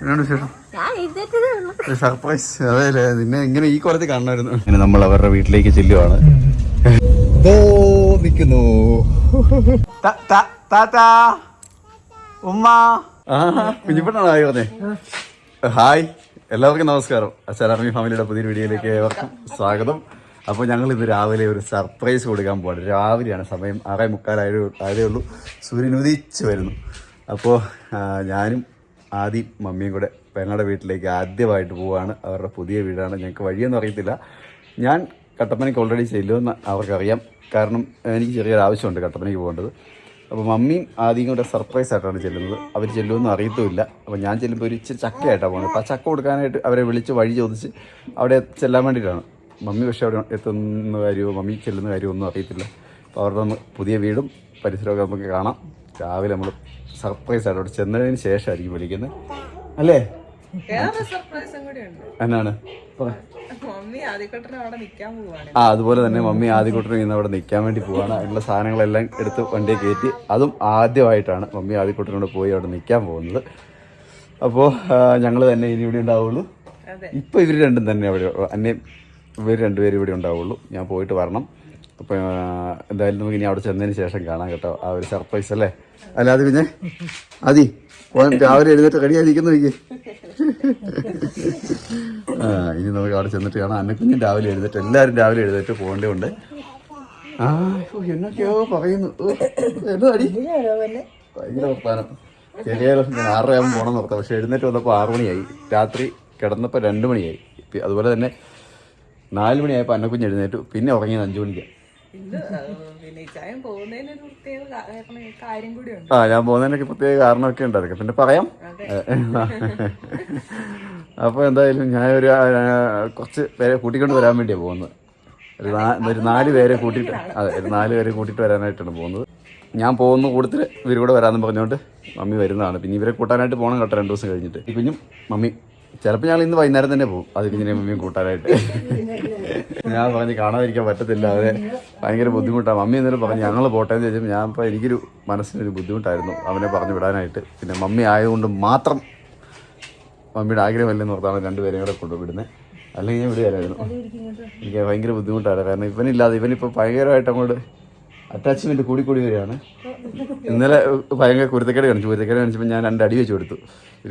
എന്നാണ് വിശേഷം? സർപ്രൈസ് അതെ നിന്നെ ഇങ്ങനെ ഈ കൊല്ലത്തിൽ കാണണമായിരുന്നു. ഇങ്ങനെ നമ്മൾ അവരുടെ വീട്ടിലേക്ക് ചെല്ലുവാണ്. ദോ നിൽക്കുന്നു ഉമ്മ. കുഞ്ഞിപ്പെട്ടാണ് ഹായ് പറഞ്ഞേ? ഹായ്. എല്ലാവർക്കും നമസ്കാരം. അച്ചാറാർമി ഫാമിലിയുടെ പുതിയൊരു വീഡിയോയിലേക്ക് ഏവർക്കും സ്വാഗതം. അപ്പോൾ ഞങ്ങൾ ഇന്ന് രാവിലെ ഒരു സർപ്രൈസ് കൊടുക്കാൻ പോകണം രാവിലെയാണ് സമയം ആറേ മുക്കാലായ ആയതേ ഉള്ളൂ. സൂര്യൻ ഉദിച്ച് വരുന്നു. അപ്പോൾ ഞാനും ആദ്യം മമ്മിയും കൂടെ പെങ്ങളുടെ വീട്ടിലേക്ക് ആദ്യമായിട്ട് പോവുകയാണ് അവരുടെ പുതിയ വീടാണ്. ഞങ്ങൾക്ക് വഴിയൊന്നും അറിയത്തില്ല. ഞാൻ കട്ടപ്പനയ്ക്ക് ഓൾറെഡി ചെല്ലുമെന്ന് അവർക്കറിയാം. കാരണം എനിക്ക് ചെറിയൊരു ആവശ്യമുണ്ട് കട്ടപ്പനയ്ക്ക് പോകേണ്ടത്. അപ്പോൾ മമ്മിയും ആദ്യം കൂടെ സർപ്രൈസ് ആയിട്ടാണ് ചെല്ലുന്നത്. അവർ ചെല്ലുമെന്ന് അറിയത്തുമില്ല. അപ്പോൾ ഞാൻ ചെല്ലുമ്പോൾ ഒരു ഇച്ചിരി ചക്കയായിട്ടാണ് പോകുന്നത് അപ്പോൾ ആ ചക്ക കൊടുക്കാനായിട്ട് അവരെ വിളിച്ച് വഴി ചോദിച്ച് അവിടെ ചെല്ലാൻ വേണ്ടിയിട്ടാണ്. മമ്മി പക്ഷേ അവിടെ എത്തുന്ന കാര്യമോ മമ്മി ചെല്ലുന്ന കാര്യമോ ഒന്നും അറിയത്തില്ല. അപ്പോൾ അവരുടെ പുതിയ വീടും പരിസരമൊക്കെ നമുക്ക് കാണാം. രാവിലെ നമ്മൾ സർപ്രൈസ് ആയിട്ട് അവിടെ ചെന്നതിന് ശേഷമായിരിക്കും വിളിക്കുന്നത്. അല്ലേ? എന്നാണ്? ആദ്യക്കൊട്ടനെ ആ അതുപോലെ തന്നെ മമ്മി ആദ്യക്കൂട്ടർ ഇന്ന് അവിടെ നിൽക്കാൻ വേണ്ടി പോവാണ്. അതിനുള്ള സാധനങ്ങളെല്ലാം എടുത്ത് വണ്ടിയെ കയറ്റി. അതും ആദ്യമായിട്ടാണ് മമ്മി ആദ്യക്കൂട്ടനോട് പോയി അവിടെ നിൽക്കാൻ പോകുന്നത്. അപ്പോൾ ഞങ്ങൾ തന്നെ ഇനി ഇവിടെ ഉണ്ടാവുള്ളൂ. അതെ. ഇപ്പോൾ ഇവർ രണ്ടും തന്നെ അവിടെ അന്നേ ഇവർ രണ്ടുപേരും ഇവിടെ ഉണ്ടാവുള്ളൂ. ഞാൻ പോയിട്ട് വരണം. അപ്പോൾ എന്തായാലും നമുക്ക് ഇനി അവിടെ ചെന്നതിന് ശേഷം കാണാം കേട്ടോ. ആ ഒരു സർപ്രൈസ് അല്ലേ? അല്ലാതെ പിന്നെ അതി രാവിലെ എഴുന്നേറ്റ് കടിയായിരിക്കുന്നു എനിക്ക് ആ ഇനി നമുക്ക് അവിടെ ചെന്നിട്ട് കാണാം. അന്നക്കുഞ്ഞും രാവിലെ എഴുന്നേറ്റ് എല്ലാവരും രാവിലെ എഴുന്നേറ്റ് പോകേണ്ടതുണ്ട് ആ എന്നൊക്കെയോ പറയുന്നു. ഭയങ്കര വർത്താനം. ശരിയായാലും ഞാൻ ആറരയാകുമ്പോൾ പോകണം നിർത്താം പക്ഷെ എഴുന്നേറ്റ് വന്നപ്പോൾ ആറു മണിയായി. രാത്രി കിടന്നപ്പോൾ രണ്ട് മണിയായി. അതുപോലെ തന്നെ നാല് മണിയായപ്പോൾ അന്നക്കുഞ്ഞ് എഴുന്നേറ്റു. പിന്നെ ഉറങ്ങിയത് അഞ്ചു മണിക്കാണ് ആ, ഞാൻ പോകുന്നതിനൊക്കെ പ്രത്യേക കാരണമൊക്കെ ഉണ്ട് അതൊക്കെ പിന്നെ പറയാം. അപ്പോൾ എന്തായാലും ഞാൻ ഒരു കുറച്ച് പേരെ കൂട്ടിക്കൊണ്ട് വരാൻ വേണ്ടിയാ പോകുന്നത്. ഒരു ഒരു നാല് പേരെ കൂട്ടിയിട്ട് അതെ ഒരു നാല് പേരെ കൂട്ടിയിട്ട് വരാനായിട്ടാണ് പോകുന്നത്. ഞാൻ പോകുന്ന കൂട്ടത്തിൽ ഇവർ കൂടെ വരാമെന്ന് പറഞ്ഞുകൊണ്ട് മമ്മി വരുന്നതാണ്. പിന്നെ ഇവരെ കൂട്ടാനായിട്ട് പോകണം കേട്ടോ രണ്ട് ദിവസം കഴിഞ്ഞിട്ട്. കുഞ്ഞും മമ്മി ചിലപ്പോൾ ഞങ്ങൾ ഇന്ന് വൈകുന്നേരം തന്നെ പോകും. അത് കുഞ്ഞിനെ മമ്മിയും കൂട്ടാനായിട്ട്. ഞാൻ പറഞ്ഞ് കാണാതിരിക്കാൻ പറ്റത്തില്ല. അവനെ ഭയങ്കര ബുദ്ധിമുട്ടാണ് മമ്മി എന്നാലും പറഞ്ഞു ഞങ്ങൾ പോട്ടെ എന്ന് ചോദിച്ചപ്പോൾ ഞാൻ ഇപ്പോൾ എനിക്കൊരു മനസ്സിനൊരു ബുദ്ധിമുട്ടായിരുന്നു അവനെ പറഞ്ഞു വിടാനായിട്ട്. പിന്നെ മമ്മി ആയതുകൊണ്ട് മാത്രം മമ്മിയുടെ ആഗ്രഹമല്ലെന്ന് ഓർത്താണ് രണ്ടുപേരെയും കൂടെ കൊണ്ടുവിടുന്നത് അല്ലെങ്കിൽ ഞാൻ വിടുകയായിരുന്നു എനിക്ക് ഭയങ്കര ബുദ്ധിമുട്ടാണ്. കാരണം ഇവനില്ലാതെ ഇവനിപ്പോൾ ഭയങ്കരമായിട്ട് അങ്ങോട്ട് അറ്റാച്ച്മെന്റ് കൂടി കൂടി വരികയാണ്. ഇന്നലെ ഭയങ്കര കുരുത്തക്കേട് കാണിച്ചു. കുരുത്തക്കേട് കാണിച്ചപ്പോൾ ഞാൻ രണ്ട് അടി വെച്ച് കൊടുത്തു.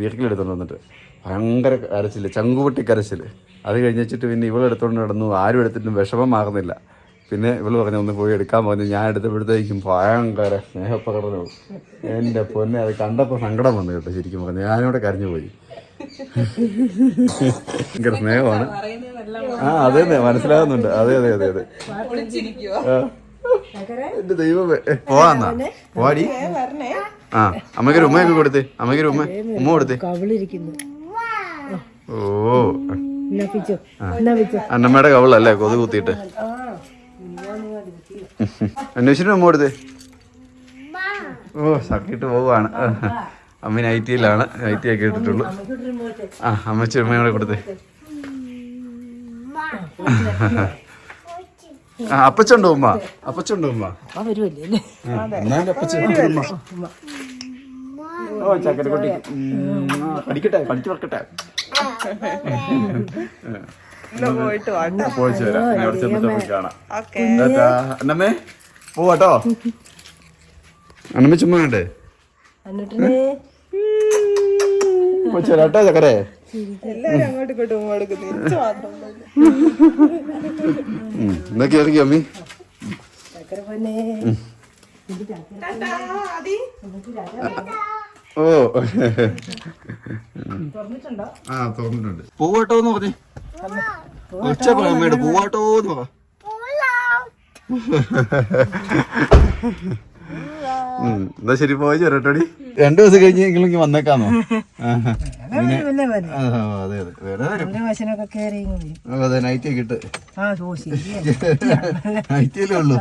വീട്ടിൽ എടുത്തോണ്ട് വന്നിട്ട്. ഭയങ്കര കരച്ചിൽ ചങ്കുപൊട്ടി കരച്ചിൽ അത് കഴിഞ്ഞിട്ട് പിന്നെ ഇവൾ എടുത്തോണ്ട് നടന്നു. ആരും എടുത്തിട്ടും വിഷമമാകുന്നില്ല. പിന്നെ ഇവൾ പറഞ്ഞു ഒന്ന് പോയി എടുക്കാൻ പറഞ്ഞു. ഞാൻ എടുത്തപ്പോഴത്തേക്കും ഭയങ്കര സ്നേഹപ്രകടനവും. എന്റെ പൊന്നെ അത് കണ്ടപ്പോൾ സങ്കടം വന്നു കേട്ടോ ശരിക്കും പറഞ്ഞു. ഞാനിവിടെ കരഞ്ഞു പോയി. ഭയങ്കര സ്നേഹമാണ്. ആ അതെ മനസ്സിലാകുന്നുണ്ട്. അതെ അതെ അതെ അതെ. എന്റെ ദൈവമേ. പോവാന്ന? പോവാടി. ആ അമ്മയ്ക്കൊരു ഉമ്മയൊക്കെ കൊടുത്തേ. അമ്മയ്ക്കൊരു ഉമ്മ. ഉമ്മ കൊടുത്തേ. ഓ അന്നമ്മയുടെ കവളല്ലേ? കൊതു കുത്തിയിട്ട്. അന്വേഷിച്ചിട്ട് അമ്മ കൊടുത്തേ ഓ സക്കിട്ട് പോവാണ് അമ്മ നൈറ്റിയിലാണ്. നൈറ്റി ഒക്കെ ഇട്ടിട്ടുള്ളൂ. ആ അമ്മച്ചി ഉമ്മയോടെ കൊടുത്തേ. ആ അപ്പച്ചുണ്ടോ ഉമ്മ? അപ്പച്ചുണ്ടോ ഉമ്മ? ഓ ചക്കരക്കുട്ടി പഠിക്കട്ടെ? പഠിച്ചു വർക്കട്ടെ പോയിട്ട് പോയിച്ചു വരാം. അവിടെ ചെന്നിട്ട് നമുക്ക് കാണാം. അന്നമ്മേ പോവാട്ടോ. അന്നമ്മ ചുമ്മാ ചക്കരെ. എന്നൊക്കെ അമ്മി? ചക്കര പൊന്നെ. ഓ. തുറന്നിട്ടുണ്ടോ? ആ തോന്നിട്ടുണ്ട് പോവാട്ടോ എന്ന് പറഞ്ഞേ. ഒച്ച അമ്മയോട് പോവാട്ടോ എന്ന് പറ. എന്നാ ശരി പോയി ചേരട്ടോടി. രണ്ടു ദിവസം കഴിഞ്ഞ് എങ്കിലും ഇങ്ങ് വന്നേക്കാന്നോ അതെ അതെ. വേറെ അതെ നൈറ്റ് ഒക്കെ ഇട്ട്. നൈറ്റിയല്ലേ ഉള്ളൂ?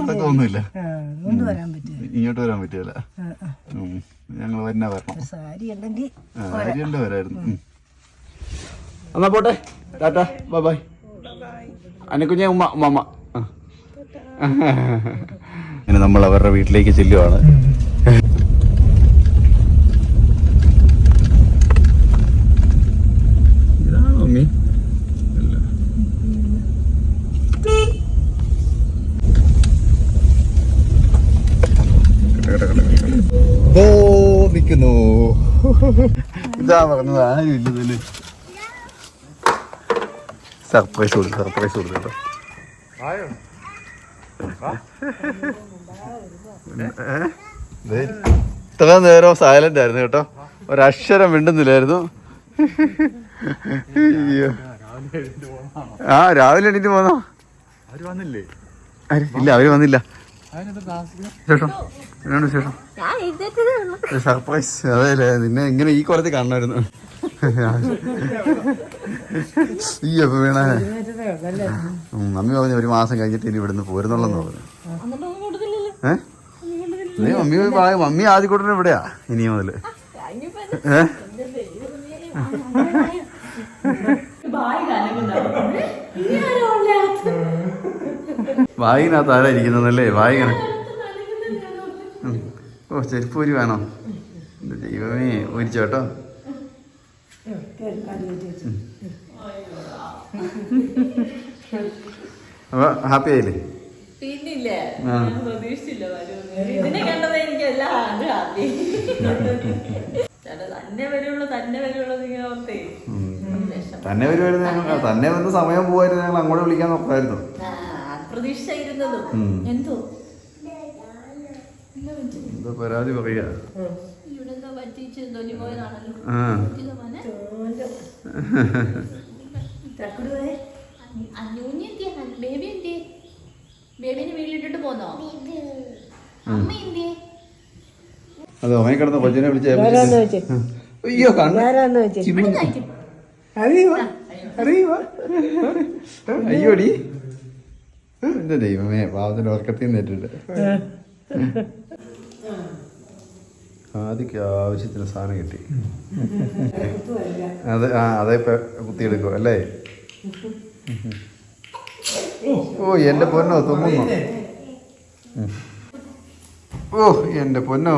നടക്കൊന്നുമില്ല ഇങ്ങോട്ട് വരാൻ ആ. ഞങ്ങൾ തന്നെ വരണം. സാരി ഉണ്ടെങ്കിൽ അരിയുണ്ട് വരായിരുന്നു. എന്നാ പോട്ടെ. Tata bye bye. അനക്കുഞ്ഞ ഉമ്മ ഉമ്മ ഉമ്മ. ആ. ഇനി നമ്മൾ അവരുടെ വീട്ടിലേക്ക് ചെല്ലുവാണ്. ഇതാ പറഞ്ഞത് ആരും ഇല്ലതല്ലേ സർപ്രൈസ് കൊടുത്തു സർപ്രൈസ് കൊടുത്തു കേട്ടോ ഇത്ര നേരം സൈലന്റ് ആയിരുന്നു കേട്ടോ. ഒരക്ഷരം മിണ്ടുന്നില്ലായിരുന്നു. ആ രാവിലെ എണീറ്റ് പോന്നോ? അവർ വന്നില്ലേ? ഇല്ല അവർ വന്നില്ല. സർപ്രൈസ്. അതെല്ലേ നിന്നെ ഇങ്ങനെ ഈ കൊലത്തിൽ കാണണമായിരുന്നു. ഈ അപ്പൊ വീണേ. മമ്മി പറഞ്ഞു ഒരു മാസം കഴിഞ്ഞിട്ട് ഇനി ഇവിടുന്ന് പോരുന്നുള്ളെന്ന് പറഞ്ഞു. ഏ? നീ മമ്മി പറയും മമ്മി ആദ്യ കൂട്ടന് ഇവിടെയാ ഇനി മുതൽ ഏ? വായിനകത്ത് ആരാ ഇരിക്കുന്നതല്ലേ വായിങ്ങനെ ഓ ചെരുപ്പൂരി വേണോ? എന്റെ ദൈവമേ ഊരിച്ചോട്ടോ അപ്പൊ ഹാപ്പി ആയില്ലേ? തന്നെ വരുവായിരുന്നു തന്നെ വരുമായിരുന്നു വന്ന് സമയം പോവായിരുന്നു ഞങ്ങൾ അങ്ങോട്ട് വിളിക്കാൻ നോക്കായിരുന്നു. ആ, എന്തോ. എന്തോ എന്താ പരാതി പറയാ എന്തോ? ബേബി എന്തിയെ? ബേബിനെ വീട്ടിലിട്ടിട്ട് പോന്നോ? അമ്മ എന്തിയെ? അത് അവനെ കിടന്ന കൊച്ചിനെ വിളിച്ച് അയ്യോ കണ്ണ. അറിയുമോ അയ്യോടി. എന്റെ ദൈവമേ പാവത്തിന്റെ ഉറക്കത്തിൽ നിന്നിട്ടുണ്ട്. ആദ്യക്ക് ആവശ്യത്തിന് സാധനം കിട്ടി. അത് ആ അതേ കുത്തിയെടുക്കും അല്ലേ? ഓ എന്റെ പൊന്നോ തുമ്മുന്നു ഓ എന്റെ പൊന്നോ.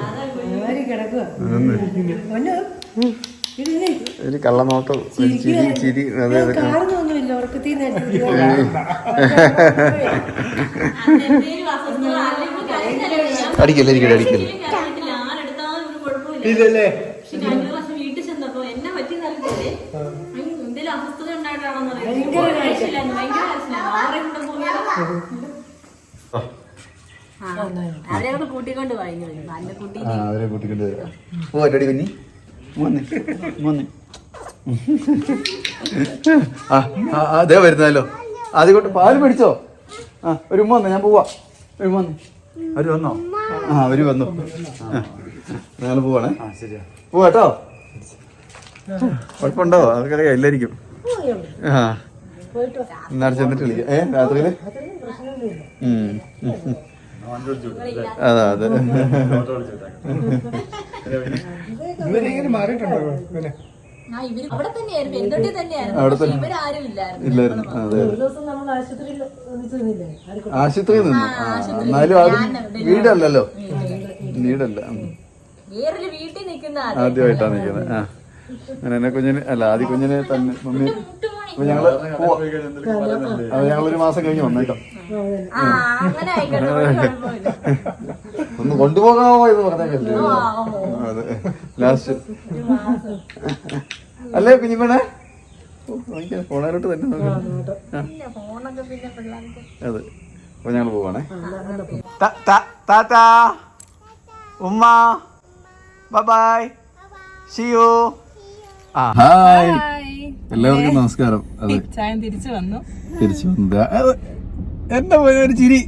ആരും ഒരു കള്ളനോട്ടം ഒരു ചിരി ചിരി അതെ അടിക്കല്ലേ ഇരിക്കട്ടെ അടിക്കല്ലേ ഭയങ്കര. ഇല്ലല്ലേ പക്ഷെ അവരെ കൂടെ കൂട്ടിക്കൊണ്ട് ഓ അടി കുഞ്ഞി. മോന്നെ മോന്നെ അതേ വരുന്നല്ലോ ആദ്യം കൊണ്ട് പാൽ മേടിച്ചോ. ആ ഒരു ഉമ്മ വന്നേ ഞാൻ പോവാ. ഒരു ഉമ്മ അവർ വന്നോ? ആ അവർ വന്നു. ഞങ്ങൾ പോവാണേ. ആ ശരിയാ. പോവാട്ടോ കുഴപ്പമുണ്ടോ? അറിയാം എല്ലായിരിക്കും ആ പോയിട്ടോ എന്നാലും ചെന്നിട്ട് വിളിക്കാം. ഏ രാത്രിയിൽ. അതാ അതെ. ഇവരിങ്ങനെ മാറിയിട്ടുണ്ടോ? പിന്നെ ആ ഇവർ അവിടെ തന്നെയായിരുന്നു. തന്നെയായിരുന്നു. ഇവരാരും ഇല്ലായിരുന്നു. ഇല്ലായിരുന്നു. അതെ. ഒരു ദിവസം നമ്മൾ ആശുപത്രിയിൽ നിന്നു. എന്നാലും അത് വീടല്ലല്ലോ. വീടല്ല. വീട്ടിൽ നിൽക്കുന്ന ആദ്യമായിട്ടാണ് നിൽക്കുന്നത്. ആ. അങ്ങനെ കുഞ്ഞിന് അല്ല ആദ്യ കുഞ്ഞിനെ തന്നെ മമ്മി അപ്പൊ ഞങ്ങൾ പോവാ. ഞങ്ങളൊരു മാസം കഴിഞ്ഞ് വന്നേക്കാം. ആ അങ്ങനെ ആയിക്കോട്ടെ ഒരു കുഴപ്പമില്ല. ഒന്ന് കൊണ്ടുപോകാമോ എന്ന് പറഞ്ഞേക്കല്ലേ? അതെ ലാസ്റ്റ്. അല്ലേ കുഞ്ഞിപ്പണേ ഫോണാലോട്ട് തന്നെ നോക്കാം. ആ. പിന്നെ ഫോണൊക്കെ പിന്നെ പിള്ളേർക്ക്. അതെ. അപ്പൊ ഞങ്ങൾ പോവാണേ. ടാറ്റാ ഉമ്മ. ബൈ സി യു ഹായ് എല്ലാവർക്കും നമസ്കാരം. അതെ. തിരിച്ചു വന്നു. തിരിച്ചു എന്റെ ഒരു ചിരി.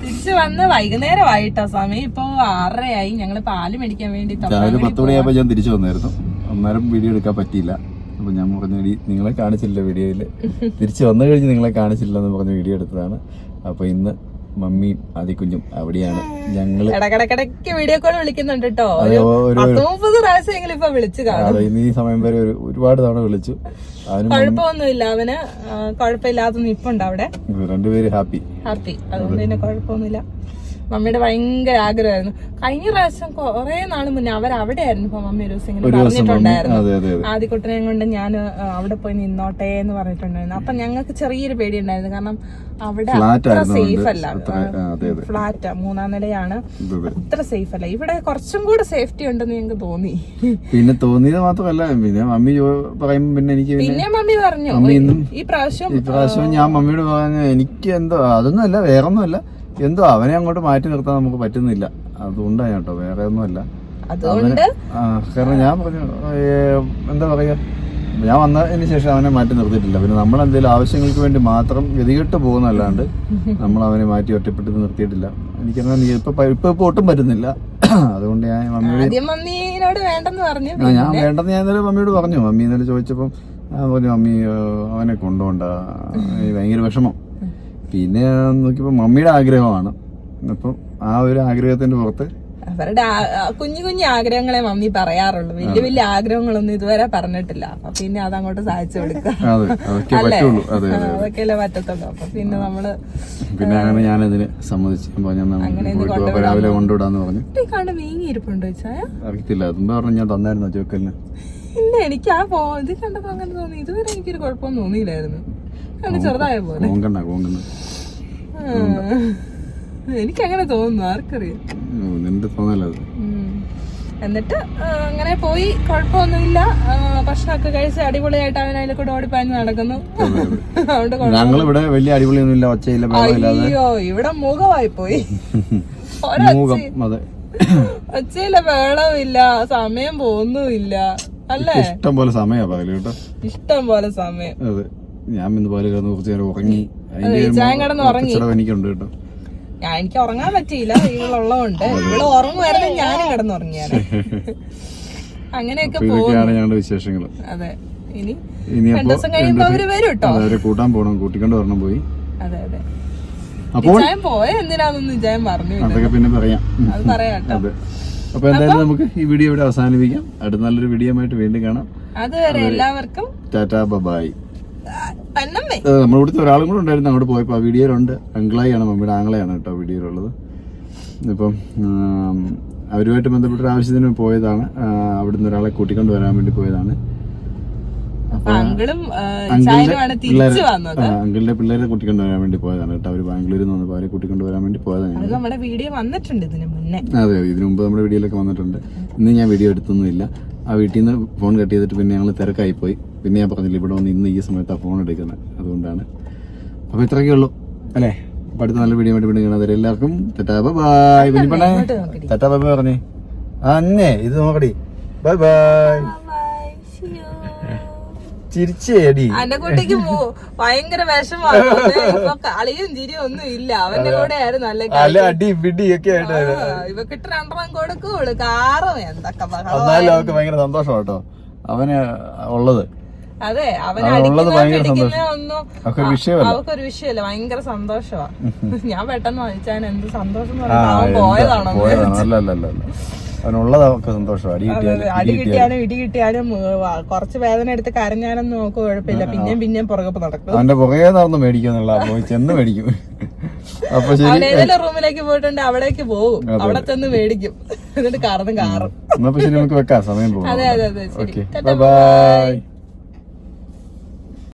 തിരിച്ചു വന്ന് വൈകുന്നേരമായിട്ടോ സമയം ഇപ്പൊ ആറരയായി. ഞങ്ങൾ പാൽ മേടിക്കാൻ വേണ്ടി രാവിലെ പത്ത് മണിയായപ്പോ ഞാൻ തിരിച്ചു വന്നായിരുന്നു. അന്നേരം വീഡിയോ എടുക്കാൻ പറ്റിയില്ല. അപ്പൊ ഞാൻ പറഞ്ഞു നിങ്ങളെ കാണിച്ചില്ല വീഡിയോയിൽ. തിരിച്ചു വന്നു കഴിഞ്ഞ് നിങ്ങളെ കാണിച്ചില്ല എന്ന് പറഞ്ഞ് വീഡിയോ എടുത്തതാണ്. അപ്പൊ ഇന്ന് മമ്മിയും ആദിക്കുഞ്ഞും അവിടെയാണ്. ഞങ്ങൾ ഇടക്കിടക്കിടക്ക് വീഡിയോ കോൾ വിളിക്കുന്നുണ്ട് കേട്ടോ മുപ്പത് പ്രാവശ്യമെങ്കിലും ഇപ്പൊ വിളിച്ചു കാണും. ഈ സമയം വരെ ഒരു ഒരുപാട് തവണ വിളിച്ചു. കുഴപ്പമൊന്നുമില്ല അവന് കുഴപ്പമില്ലാതൊന്നും കുഴപ്പമില്ലാതെ നിപ്പുണ്ട് അവിടെ. രണ്ടുപേര് ഹാപ്പി. ഹാപ്പി. അതുകൊണ്ട് പിന്നെ കുഴപ്പമൊന്നുമില്ല. മമ്മിയുടെ ഭയങ്കര ആഗ്രഹമായിരുന്നു. കഴിഞ്ഞ പ്രാവശ്യം കുറെ നാൾ മുന്നേ അവർ അവിടെ ആയിരുന്നു ഇപ്പൊ മമ്മി ഒരു ദിവസം ഇങ്ങനെ പറഞ്ഞിട്ടുണ്ടായിരുന്നു. അതെ അതെ അതെ. ആദ്യക്കുട്ടനെ കൊണ്ട് ഞാൻ അവിടെ പോയി നിന്നോട്ടെ എന്ന് പറഞ്ഞിട്ടുണ്ടായിരുന്നു. അപ്പൊ ഞങ്ങൾക്ക് ചെറിയൊരു പേടി ഉണ്ടായിരുന്നു കാരണം അവിടെ അത്ര സേഫ് അല്ല. ഫ്ലാറ്റ് മൂന്നാം നിലയാണ്. അതെ, അതെ. അത്ര സേഫ് അല്ല. ഇവിടെ കുറച്ചും കൂടെ സേഫ്റ്റി ഉണ്ടെന്ന് ഞങ്ങൾക്ക് തോന്നി. പിന്നെ തോന്നിയത് മാത്രമല്ല പിന്നെ മമ്മി പറയുമ്പോ പിന്നെ എനിക്ക് പിന്നെ മമ്മി പറഞ്ഞു ഈ പ്രാവശ്യം ഈ പ്രാവശ്യം ഞാൻ മമ്മിയോട് പറഞ്ഞു എനിക്ക് എന്തോ അതൊന്നും അല്ല വേറൊന്നും ഒന്നുമല്ല എന്തോ അവനെ അങ്ങോട്ട് മാറ്റി നിർത്താൻ നമുക്ക് പറ്റുന്നില്ല. അതുകൊണ്ടാണ് കേട്ടോ വേറെ ഒന്നുമല്ല അതുകൊണ്ട് കാരണം ഞാൻ പറഞ്ഞു എന്താ പറയാ ഞാൻ വന്നതിന് ശേഷം അവനെ മാറ്റി നിർത്തിയിട്ടില്ല. പിന്നെ നമ്മൾ എന്തെങ്കിലും ആവശ്യങ്ങൾക്ക് വേണ്ടി മാത്രം ഗതികെട്ട് പോകുന്നല്ലാണ്ട് നമ്മൾ അവനെ മാറ്റി ഒറ്റപ്പെട്ട് നിർത്തിയിട്ടില്ല. എനിക്കങ്ങനെ നീ- ഇപ്പൊ ഇപ്പൊ ഇപ്പൊ ഒട്ടും പറ്റുന്നില്ല. അതുകൊണ്ട് ഞാൻ മമ്മിയോട് വേണ്ടെന്ന് പറഞ്ഞു ഞാൻ വേണ്ടെന്ന് ഞാൻ ഇന്നലെ മമ്മിയോട് പറഞ്ഞു. മമ്മി ഇന്നലെ ചോദിച്ചപ്പം ഞാൻ പറഞ്ഞു മമ്മി അവനെ കൊണ്ടുപോണ്ട ഭയങ്കര വിഷമം. പിന്നെ നോക്കിയപ്പോൾ മമ്മിയുടെ ആഗ്രഹമാണ്. അപ്പം ആ ഒരു ആഗ്രഹത്തിന്റെ പുറത്ത് അവരുടെ കുഞ്ഞു കുഞ്ഞു ആഗ്രഹങ്ങളെ മമ്മി പറയാറുള്ളൂ. വലിയ വലിയ ആഗ്രഹങ്ങളൊന്നും ഇതുവരെ പറഞ്ഞിട്ടില്ല. അപ്പൊ പിന്നെ അതങ്ങോട്ട് സാധിച്ചു കൊടുക്കുക. അല്ലേ? അതൊക്കെയല്ലേ പറ്റത്തുള്ളൂ. അപ്പൊ പിന്നെ നമ്മൾ പിന്നെ അങ്ങനെ ഞാൻ പറഞ്ഞു "എന്നാ അങ്ങനെ ഇത് പോയിട്ട് വാ, രാവിലെ കൊണ്ടുവിടാന്ന് പറഞ്ഞു. കണ്ട് വീങ്ങി ഇരിപ്പുണ്ടോ ചായ അറിയത്തില്ല. അതുമ്പോ പറഞ്ഞു ഞാൻ തന്നായിരുന്നു ചോക്കലിന് ഇല്ല എനിക്ക് ആ പോ ഇത് കണ്ടപ്പോ അങ്ങനെ തോന്നി. ഇതുവരെ എനിക്കൊരു കുഴപ്പമൊന്നും തോന്നിയില്ലായിരുന്നു. ചെറുതായ പോലെ. കോങ്കണ്ണ കോങ്കണ്ണ എനിക്ക് അങ്ങനെ തോന്നുന്നു ആർക്കറിയാം. നിന്റെ തോന്നലത്. എന്നിട്ട് അങ്ങനെ പോയി കുഴപ്പമൊന്നുമില്ല. ഭക്ഷണമൊക്കെ കഴിച്ച് അടിപൊളിയായിട്ട് അവൻ അതിൽ കൂടെ ഓടിപ്പാഞ്ഞ് നടക്കുന്നു. അതുകൊണ്ട് ഞങ്ങളിവിടെ വലിയ അടിപൊളിയൊന്നുമില്ല ഒച്ചയില്ല അയ്യോ ഇവിടെ മുഖമായി പോയി ഒച്ചയില്ല ബഹളമില്ല സമയം പോകുന്നുമില്ല. അല്ലേ? ഇഷ്ടം പോലെ സമയം ഇഷ്ടം പോലെ സമയം. ഞാൻ ഇന്ന് പാൽ കിടന്ന് കുറച്ച് നേരം ഉറങ്ങി. ചിലവ് എനിക്കുണ്ട് കേട്ടോ. ഞാൻ എനിക്ക് ഉറങ്ങാൻ പറ്റിയില്ല ഇവളുള്ളതുകൊണ്ട് ഇവൾ ഉറങ്ങുമായിരുന്നു ഞാനും കിടന്നുറങ്ങിയാണ്. അങ്ങനെയൊക്കെ ഇതൊക്കെയാണ് ഞങ്ങളുടെ വിശേഷങ്ങൾ അതെ. ഇനി രണ്ടു ദിവസം കഴിയുമ്പോ അവർ വരും കേട്ടോ അവരെ കൂട്ടാൻ പോകണം കൂട്ടിക്കൊണ്ട് വരണം പോയി. അതെ അതെ. അപ്പോൾ പോയ എന്തിനാന്നൊന്നും നിജായം പറഞ്ഞു അതൊക്കെ പിന്നെ പറയാം. അത് പറയാട്ടോ അപ്പൊ എന്തായാലും നമുക്ക് ഈ വീഡിയോ ഇവിടെ അവസാനിപ്പിക്കാം. അടുത്ത നല്ലൊരു വീഡിയോ ആയിട്ട് വീണ്ടും കാണാം. അതുവരെ എല്ലാവർക്കും ടാറ്റാ ബൈ നമ്മുടെ ഇവിടുത്തെ ഒരാളും കൂടെ ഉണ്ടായിരുന്നു. അങ്ങോട്ട് പോയപ്പോൾ ആ വീഡിയോയിലുണ്ട്. അങ്കിളായിയാണ് മമ്മിയുടെ ആംഗ്ലയാണ് കേട്ടോ വീഡിയോയിലുള്ളത് ഇപ്പം അവരുമായിട്ട് ബന്ധപ്പെട്ട ഒരു ആവശ്യത്തിന് പോയതാണ്. അവിടുന്ന് ഒരാളെ കൂട്ടിക്കൊണ്ട് വരാൻ വേണ്ടി പോയതാണ്. അങ്കിളിന്റെ പിള്ളേരെ കൂട്ടിക്കൊണ്ട് വരാൻ വേണ്ടി പോയതാണ് കേട്ടോ. അവർ ബാംഗ്ലൂരിൽ നിന്ന് അവരെ കൂട്ടിക്കൊണ്ട് വരാൻ വേണ്ടി പോയതാണ് അതെ നമ്മുടെ വീഡിയോ വന്നിട്ടുണ്ട് ഇതിന് മുന്നേ. അതെ ഇതിനു മുമ്പ് നമ്മുടെ വീഡിയോയിലൊക്കെ വന്നിട്ടുണ്ട്. ഇന്ന് ഞാൻ വീഡിയോ എടുത്തൊന്നുമില്ല. ആ വീട്ടിൽ നിന്ന് ഫോൺ കട്ട് ചെയ്തിട്ട് പിന്നെ ഞങ്ങൾ തിരക്കായി പോയി പിന്നെ ഞാൻ പറഞ്ഞില്ല ഇവിടെ വന്ന് ഇന്ന് ഈ സമയത്താണ് ഫോൺ എടുക്കുന്നത്. അതുകൊണ്ടാണ്. അപ്പോൾ ഇത്രയൊക്കെ ഉള്ളൂ. അല്ലേ? അപ്പോൾ അടുത്ത നല്ല വീഡിയോ ആയിട്ട് വീണ്ടും കാണാതെ എല്ലാവർക്കും തെറ്റാ ബൈ പിന്നെ തെറ്റാ ബൈ പറഞ്ഞേ. ആ അന്നേ ഇത് നോക്കടി. Bye bye. ചിരിച്ചേടി എന്റെ കുട്ടിക്ക് ഭയങ്കര വിഷമാണ് കളിയും ചിരിയും ഒന്നും ഇല്ല. അവന്റെ കൂടെ ആയിരുന്നു നല്ല അടി പിടി ഒക്കെ ആയിട്ട് ഇവക്കിട്ട് രണ്ടെണ്ണം കൊടുക്കൂൾ കാറും എന്തൊക്കെ എന്നാലും അവർക്ക് ഭയങ്കര സന്തോഷം കേട്ടോ. അവന് ഉള്ളത്. അതെ അവൻ അവനുള്ളത് അടിക്കുന്ന ഭയങ്കര പിടിക്കുന്ന ഒന്നും അവർക്ക് ഒരു വിഷയമല്ല. ഭയങ്കര സന്തോഷമാണ് ഞാൻ പെട്ടെന്ന് വായിച്ചാൽ എന്ത് സന്തോഷം പോയതാണോ. അവനുള്ളത് അവർക്ക് അടി കിട്ടിയാലും അടി കിട്ടിയാലും. ഇടി കിട്ടിയാലും കുറച്ച് വേദന എടുത്ത് കരഞ്ഞാലൊന്നും നോക്ക് കുഴപ്പമില്ല. പിന്നെയും പിന്നെയും പുറകെ നടക്കും. അവന്റെ പുറകെ നടന്ന് മേടിക്കുന്നുള്ള പോയി ചെന്ന് മേടിക്കും. അപ്പൊ ശരി. റൂമിലേക്ക് പോയിട്ടുണ്ട് അവിടേക്ക് പോകും അവിടെ ചെന്ന് മേടിക്കും. എന്നിട്ട് കറന്ന് കാറും. എന്നാ ശരി നമുക്ക് വെക്കാം. സമയം പോകും അതെ അതെ അതെ. ഓക്കെ. ബൈ